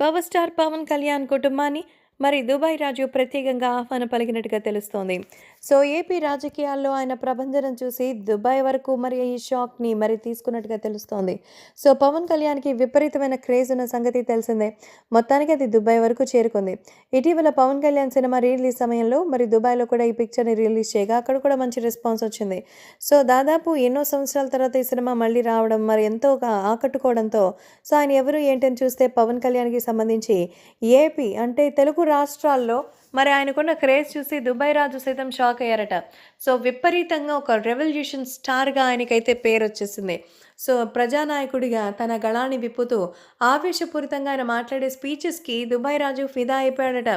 Power star Pawan Kalyan కుటుంబాన్ని మరి Dubai రాజు ప్రత్యేకంగా ఆహ్వానం పలికినట్టుగా తెలుస్తోంది. సో ఏపీ రాజకీయాల్లో ఆయన ప్రబంధనం చూసి దుబాయ్ వరకు మరి ఈ షాక్ని మరి తీసుకున్నట్టుగా తెలుస్తోంది. సో పవన్ కళ్యాణ్కి విపరీతమైన క్రేజ్ ఉన్న సంగతి తెలిసిందే. మొత్తానికి అది దుబాయ్ వరకు చేరుకుంది. ఇటీవల పవన్ కళ్యాణ్ సినిమా రిలీజ్ సమయంలో మరి దుబాయ్లో కూడా ఈ పిక్చర్ని రిలీజ్ చేయగా అక్కడ కూడా మంచి రెస్పాన్స్ వచ్చింది. సో దాదాపు ఎన్నో సంవత్సరాల తర్వాత ఈ సినిమా మళ్ళీ రావడం మరి ఎంతో ఆకట్టుకోవడంతో సో ఆయన ఎవరు ఏంటని చూస్తే పవన్ కళ్యాణ్కి సంబంధించి ఏపీ అంటే తెలుగు రాష్ట్రాల్లో మరి ఆయనకున్న క్రేజ్ చూసి దుబాయ్ రాజు సైతం షాక్ అయ్యారట. సో విపరీతంగా ఒక రెవల్యూషన్ స్టార్గా ఆయనకైతే పేరు వచ్చేసింది. సో ప్రజానాయకుడిగా తన గళాన్ని విప్పుతూ ఆవేశపూరితంగా ఆయన మాట్లాడే స్పీచెస్కి దుబాయ్ రాజు ఫిదా అయిపోయాడట.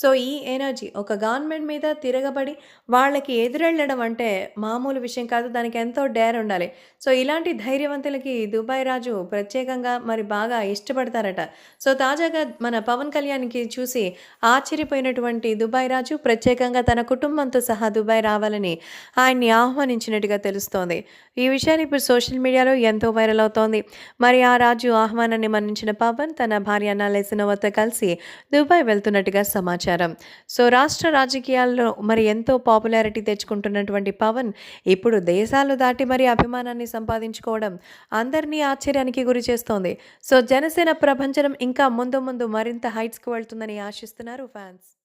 సో ఈ ఎనర్జీ ఒక గవర్నమెంట్ మీద తిరగబడి వాళ్ళకి ఎదురెళ్ళడం అంటే మామూలు విషయం కాదు దానికి ఎంతో డేర్ ఉండాలి. సో ఇలాంటి ధైర్యవంతులకి దుబాయ్ రాజు ప్రత్యేకంగా మరి బాగా ఇష్టపడతారట. సో తాజాగా మన పవన్ కళ్యాణ్కి చూసి ఆశ్చర్యపోయినటువంటి దుబాయ్ రాజు ప్రత్యేకంగా తన కుటుంబంతో సహా దుబాయ్ రావాలని ఆయన్ని ఆహ్వానించినట్టుగా తెలుస్తోంది. ఈ విషయాన్ని ఇప్పుడు సోషల్ మీడియాలో ఎంతో వైరల్ అవుతోంది. మరి ఆ రాజు ఆహ్వానాన్ని మన్నించిన పవన్ తన భార్య నలేసినవతో కలిసి దుబాయ్ వెళ్తున్నట్టుగా సమాచారం. సో రాష్ట్ర రాజకీయాల్లో మరి ఎంతో పాపులారిటీ తెచ్చుకుంటున్నటువంటి పవన్ ఇప్పుడు దేశాలు దాటి మరి అభిమానాన్ని సంపాదించుకోవడం అందరినీ ఆశ్చర్యానికి గురి చేస్తోంది. సో జనసేన ప్రభంజనం ఇంకా ముందు ముందు మరింత హైట్స్కి వెళ్తుందని ఆశిస్తున్నారు ఫ్యాన్స్.